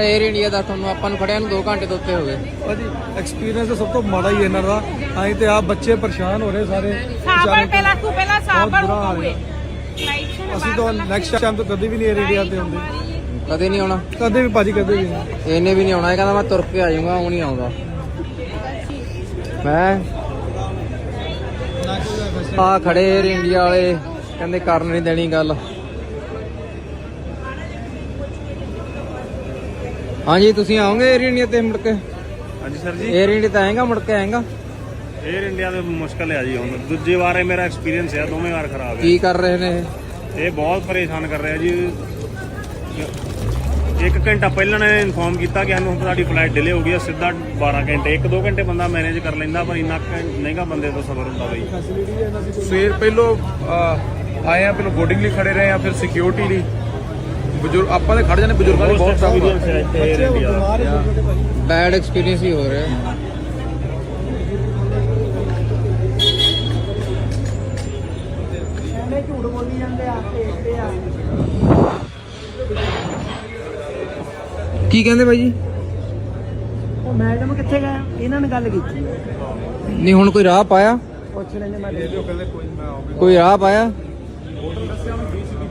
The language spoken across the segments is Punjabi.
에ਅਰ ਇੰਡੀਆ ਦਾ ਤੁਹਾਨੂੰ ਆਪਾਂ ਨੂੰ ਖੜਿਆ ਨੂੰ 2 ਘੰਟੇ ਤੋਂ ਹੋ ਗਏ। ਭਾਜੀ ਐਕਸਪੀਰੀਅੰਸ ਸਭ ਤੋਂ ਮਾੜਾ ਹੀ ਇਹਨਾਂ ਦਾ। ਆਏ ਤੇ ਆ ਬੱਚੇ ਪਰੇਸ਼ਾਨ ਹੋ ਰਹੇ ਸਾਰੇ। ਸਾਬਰ ਪਹਿਲਾਂ ਤੂੰ ਪਹਿਲਾਂ ਸਾਬਰ ਹੋਵੇ ਅਸੀਂ ਤਾਂ ਨੈਕਸਟ ਟਾਈਮ ਤੋਂ ਕਦੇ ਵੀ ਨਹੀਂ 에ਅਰ ਇੰਡੀਆ ਤੇ ਹੁੰਦੇ ਕਦੇ ਨਹੀਂ ਆਉਣਾ। ਕਦੇ ਵੀ ਭਾਜੀ ਕਦੇ ਵੀ ਨਹੀਂ। ਇਹਨੇ ਵੀ ਨਹੀਂ ਆਉਣਾ। ਇਹ ਕਹਿੰਦਾ ਮੈਂ ਤੁਰ ਕੇ ਆ ਜਾਊਂਗਾ ਉਹ ਨਹੀਂ ਆਉਂਦਾ। ਮੈਂ ਆ ਖੜੇ 에ਅਰ ਇੰਡੀਆ ਵਾਲੇ। ਕਹਿੰਦੇ ਕਰਨ ਨਹੀਂ ਦੇਣੀ ਗੱਲ। ਹਾਂਜੀ ਤੁਸੀਂ ਆਓਗੇ 에ਅਰ ਇੰਡੀਆ ਤੇ ਮੁੜ ਕੇ? ਹਾਂਜੀ ਸਰ ਜੀ। 에ਅਰ ਇੰਡੀਆ ਤੇ ਆਏਗਾ ਮੁੜ ਕੇ ਆਏਗਾ। 에ਅਰ ਇੰਡੀਆ ਤੇ ਮੁਸ਼ਕਲ ਹੈ ਜੀ ਹੁਣ। ਦੂਜੀ ਵਾਰ ਇਹ ਮੇਰਾ ਐਕਸਪੀਰੀਅੰਸ ਹੈ ਦੋਵੇਂ ਵਾਰ ਖਰਾਬ ਹੈ। ਕੀ ਕਰ ਰਹੇ ਨੇ ਇਹ? ਇਹ ਬਹੁਤ ਪਰੇਸ਼ਾਨ ਕਰ ਰਿਹਾ ਜੀ। ਇੱਕ ਘੰਟਾ ਪਹਿਲਾਂ ਨੇ ਇਨਫੋਰਮ ਕੀਤਾ ਕਿ ਸਾਨੂੰ ਤੁਹਾਡੀ ਫਲਾਈਟ ਡਿਲੇ ਹੋ ਗਈ ਹੈ ਸਿੱਧਾ 12 ਘੰਟੇ 1-2 ਘੰਟੇ ਬੰਦਾ ਮੈਨੇਜ ਕਰ ਲੈਂਦਾ ਪਰ ਇੰਨਾ ਨਹੀਂਗਾ ਬੰਦੇ ਤੋਂ ਸਬਰ ਹੁੰਦਾ ਬਈ। ਸਵੇਰ ਪਹਿਲੋਂ ਆਏ ਆ ਪਹਿਲੋਂ ਬੋਰਡਿੰਗ ਲਈ ਖੜੇ ਰਹੇ ਆ ਫਿਰ ਸਿਕਿਉਰਿਟੀ ਲਈ। ਬਜ਼ੁਰਗ ਆਪਾਂ ਤੇ ਖੜ ਜਾਂਦੇ ਬਜ਼ੁਰਗਾਂ ਲਈ ਬਹੁਤ ਟਫ ਹੈ ਇੰਡੀਆ ਦਾ ਬੈਡ ਐਕਸਪੀਰੀਅੰਸ ਹੀ ਹੋ ਰਿਹਾ। ਝੂਠ ਬੋਲੀ ਜਾਂਦੇ ਆ ਦੇਖਦੇ ਆ। ਕੀ ਕਹਿੰਦੇ ਬਾਈ ਜੀ? ਉਹ ਮੈਡਮ ਕਿੱਥੇ ਗਏ? ਇਹਨਾਂ ਨੇ ਗੱਲ ਕੀਤੀ। ਨਹੀਂ ਹੁਣ ਕੋਈ ਰਾਹ ਪਾਇਆ? ਪੁੱਛ ਲੈਣੇ ਮੈਂ। ਕਹਿੰਦੇ ਕੋਈ ਮੈਂ ਆਉਂਗਾ ਕੋਈ ਰਾਹ ਪਾਇਆ?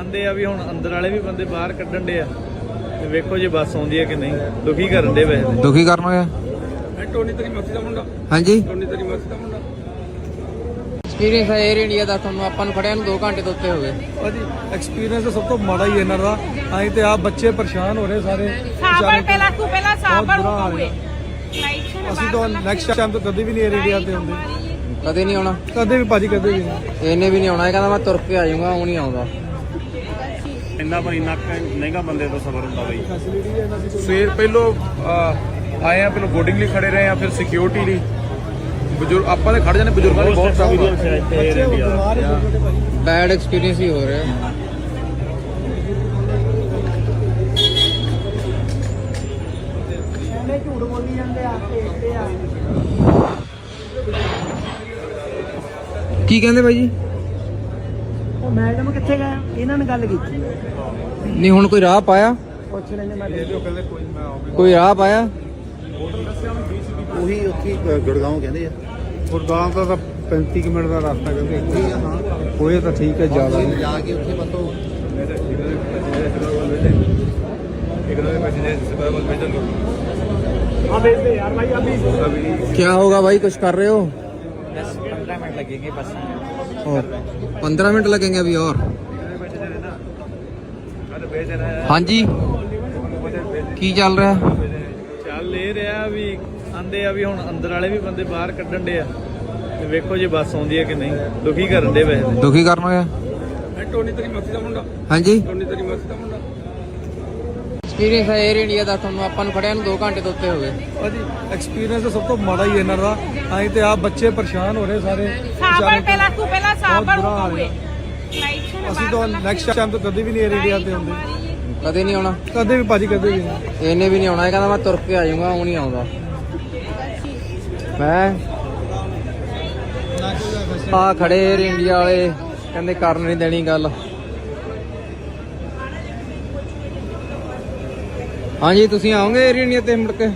ਆਂਦੇ ਆ ਵੀ ਹੁਣ ਅੰਦਰ ਵਾਲੇ ਵੀ ਬੰਦੇ ਬਾਹਰ ਕੱਢਣ ਦੇ ਆ। ਤੇ ਵੇਖੋ ਜੇ ਬੱਸ ਆਉਂਦੀ ਹੈ ਕਿ ਨਹੀਂ। ਦੁਖੀ ਕਰਨ ਦੇ ਵੈਸੇ। ਦੁਖੀ ਕਰਨ ਹੋਇਆ ਟੋਨੀ ਤੇਰੀ ਮੱਤੀ ਦਾ ਮੁੰਡਾ। ਹਾਂਜੀ? ਟੋਨੀ ਤੇਰੀ ਮੱਤੀ ਦਾ ਮੁੰਡਾ। ਐਕਸਪੀਰੀਅੰਸ ਹੈ 에ਅਰ ਇੰਡੀਆ ਦਾ ਤੁਹਾਨੂੰ ਆਪਾਂ ਨੂੰ ਖੜਿਆ ਨੂੰ 2 ਘੰਟੇ ਤੋਂ ਉੱਤੇ ਹੋ ਗਏ। ਭਾਜੀ ਐਕਸਪੀਰੀਅੰਸ ਸਭ ਤੋਂ ਮਾੜਾ ਹੀ ਇਹਨਾਂ ਦਾ। ਅਸੀਂ ਤੇ ਆਪ ਬੱਚੇ ਪਰੇਸ਼ਾਨ ਹੋ ਰਹੇ ਸਾਰੇ। ਸਾਬਰ। ਪਹਿਲਾਂ ਤੂੰ ਪਹਿਲਾਂ ਸਾਬਰ ਹੋਵੇ ਹੈ। ਅਸੀਂ ਤਾਂ ਨੈਕਸਟ ਟਾਈਮ ਤੋਂ ਕਦੇ ਵੀ ਨਹੀਂ 에ਅਰ ਇੰਡੀਆ ਤੇ ਹੁੰਦੇ। ਕਦੇ ਨਹੀਂ ਆਉਣਾ। ਕਦੇ ਵੀ ਭਾਜੀ ਕਦੇ ਵੀ ਨਹੀਂ। ਇਹਨੇ ਵੀ ਨਹੀਂ ਆਉਣਾ ਇਹ ਕਹਿੰਦਾ ਮੈਂ ਤੁਰ ਕੇ ਆ ਜਾਊਂਗਾ ਉਹ ਨਹੀਂ ਆਉਂਦਾ। ਇੰਨਾ ਪਰ ਇੰਨਾ ਕੁ ਮਹਿੰਗਾ ਬੰਦੇ ਤੋਂ ਸਬਰ ਹੁੰਦਾ ਬਈ। ਸਵੇਰ ਪਹਿਲੋਂ ਆਏ ਆ ਪਹਿਲੋਂ ਬੋਰਡਿੰਗ ਲਈ ਖੜੇ ਰਹੇ ਆ ਫਿਰ ਸਿਕਿਉਰਿਟੀ ਲਈ। ਬਜ਼ੁਰਗ ਆਪਾਂ ਤੇ ਖੜ ਜਾਂਦੇ ਬਜ਼ੁਰਗਾਂ ਲਈ ਬਹੁਤ ਟਫ ਐਕਸਪੀਰੀਅੰਸ ਹੈ ਇੱਥੇ 에ਅਰ ਇੰਡੀਆ ਦਾ ਬੈਡ ਐਕਸਪੀਰੀਅੰਸ ਹੀ ਹੋ ਰਿਹਾ। ਇਹਨੇ ਝੂਠ ਬੋਲੀ ਜਾਂਦੇ ਆ ਦੇਖਦੇ ਆ। ਕੀ ਕਹਿੰਦੇ ਬਾਈ ਜੀ? ਉਹ ਮੈਡਮ ਕਿੱਥੇ ਗਏ ਇਹਨਾਂ ਨੇ ਗੱਲ ਕੀਤੀ ਨਹੀਂ ਹੁਣ ਕੋਈ ਰਾਹ ਪਾਇਆ ਪੁੱਛ ਲੈਣੇ ਮੈਂ ਕਹਿੰਦੇ ਕੋਈ ਮੈਂ ਆਉਂਗਾ ਕੋਈ ਰਾਹ ਪਾਇਆ ਉਹੀ ਉੱਥੇ ਗ- ਗੁੜਗਾਉਂ ਕਹਿੰਦੇ ਆ ਗੁਰਦਾਮ ਦਾ ਤਾਂ 35 ਕੁ ਮਿੰਟ ਦਾ ਰਸਤਾ ਕਹਿੰਦੇ ਉਹੀ ਆ ਹਾਂ ਹੋਏ ਤਾਂ ਠੀਕ ਹੈ ਜ਼ਿਆਦਾ ਉੱਥੇ ਜਾ ਕੇ ਉੱਥੇ ਬਸ ਉਹ क्या होगा भाई कुछ कर रहे हो बस पंद्रह मिनट लगेंगे बस और पंद्रह मिनट लगेंगे अभी और हाँ ਕੀ ਚੱਲ ਰਿਹਾ? ਚੱਲ ਇਹ ਰਿਹਾ ਵੀ ਆਂਦੇ ਆ ਵੀ ਹੁਣ ਅੰਦਰ ਵਾਲੇ ਵੀ ਬੰਦੇ ਬਾਹਰ ਕੱਢਣ ਦੇ ਆ। ਤੇ ਵੇਖੋ ਜੇ ਬੱਸ ਆਉਂਦੀ ਹੈ ਕਿ ਨਹੀਂ। ਦੁਖੀ ਕਰਨ ਦੇ ਵੈਸੇ। ਦੁਖੀ ਕਰਨ ਹੋਇਆ ਮੈਂ ਟੋਨੀ ਤੇਰੀ ਮਾਸੀ ਦਾ ਮੁੰਡਾ। ਹਾਂਜੀ। ਟੋਨੀ ਤੇਰੀ ਮਾਸੀ ਦਾ ਮੁੰਡਾ। ਐਕਸਪੀਰੀਅੰਸ ਹੈ 에ਅਰ ਇੰਡੀਆ ਦਾ ਤੁਹਾਨੂੰ ਆਪਾਂ ਨੂੰ ਖੜਿਆ ਨੂੰ 2 ਘੰਟੇ ਤੋਂ ਉੱਤੇ ਹੋ ਗਏ। ਭਾਜੀ ਐਕਸਪੀਰੀਅੰਸ ਸਭ ਤੋਂ ਮਾੜਾ ਹੀ ਇਹਨਾਂ ਦਾ। ਆਈ ਤੇ ਆ ਬੱਚੇ ਪਰੇਸ਼ਾਨ ਹੋ ਰਹੇ ਸਾਰੇ। સાંભળ પેલા તું પેલા સાંભળ હું કહું એ ਅਸੀਂ ਤਾਂ ਨੈਕਸਟ ਟਾਈਮ ਤੋਂ ਕਦੇ ਵੀ ਨਹੀਂ ਏਰੀਆ ਤੇ ਹੁੰਦੇ ਕਦੇ ਨਹੀਂ ਆਉਣਾ। ਕਦੇ ਵੀ ਭਾਜੀ ਕਦੇ ਵੀ ਇਹਨੇ ਵੀ ਨਹੀਂ ਆਉਣਾ। ਇਹ ਕਹਿੰਦਾ ਮੈਂ ਤੁਰ ਕੇ ਆ ਜਾਊਂਗਾ ਉਹ ਨਹੀਂ ਆਉਂਦਾ। ਮੈਂ ਆ ਖੜੇ ਏਅਰ ਇੰਡੀਆ ਵਾਲੇ ਕਹਿੰਦੇ ਕਰਨ ਨਹੀਂ ਦੇਣੀ ਗੱਲ। ਹਾਂਜੀ ਤੁਸੀਂ ਆਓਗੇ ਏਅਰ ਇੰਡੀਆ ਤੇ ਮੁੜ ਕੇ?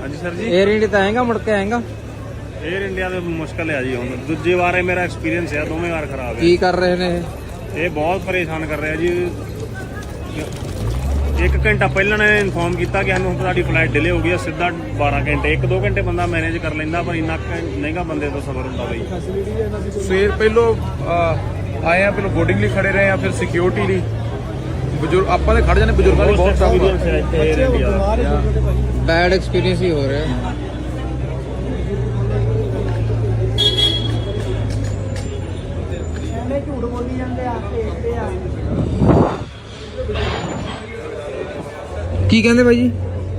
ਹਾਂਜੀ ਸਰ ਜੀ। ਏਅਰ ਇੰਡੀਆ ਤਾਂ ਆਏਗਾ ਮੁੜ ਕੇ ਆਏਗਾ? 에ਅਰ ਇੰਡੀਆ ਦੇ ਮੁਸ਼ਕਲ ਹੈ ਜੀ ਹੁਣ। ਦੂਜੀ ਵਾਰ ਇਹ ਮੇਰਾ ਐਕਸਪੀਰੀਅੰਸ ਹੈ ਦੋਵੇਂ ਵਾਰ ਖਰਾਬ ਹੈ। ਕੀ ਕਰ ਰਹੇ ਨੇ ਇਹ? ਇਹ ਬਹੁਤ ਪਰੇਸ਼ਾਨ ਕਰ ਰਿਹਾ ਜੀ। ਇੱਕ ਘੰਟਾ ਪਹਿਲਾਂ ਨੇ ਇਨਫੋਰਮ ਕੀਤਾ ਕਿ ਸਾਨੂੰ ਤੁਹਾਡੀ ਫਲਾਈਟ ਡਿਲੇ ਹੋ ਗਈ ਹੈ ਸਿੱਧਾ 12 ਘੰਟੇ 1-2 ਘੰਟੇ ਬੰਦਾ ਮੈਨੇਜ ਕਰ ਲੈਂਦਾ ਪਰ ਇੰਨਾ ਕੁ ਮਹਿੰਗਾ ਬੰਦੇ ਤੋਂ ਸਬਰ ਹੁੰਦਾ ਬਈ। ਸਵੇਰ ਪਹਿਲੋਂ ਆਏ ਆ ਪਹਿਲੋਂ ਬੋਰਡਿੰਗ ਲਈ ਖੜੇ ਰਹੇ ਆ ਫਿਰ ਸਿਕਿਉਰਿਟੀ ਲਈ। ਬਜ਼ੁਰਗ ਆਪਾਂ ਤੇ ਖੜ ਜਾਂਦੇ ਬਜ਼ੁਰਗਾਂ ਲਈ ਬਹੁਤ ਟਫ ਐਕਸਪੀਰੀਅੰਸ ਹੈ ਦਾ। ਬੈਡ ਐਕਸਪੀਰੀਅੰਸ ਹੀ ਹੋ ਰਿਹਾ। ਝੂਠ ਬੋਲੀ ਜਾਂਦੇ ਆ ਦੇਖਦੇ ਆ। ਕੀ ਕਹਿੰਦੇ ਬਾਈ ਜੀ?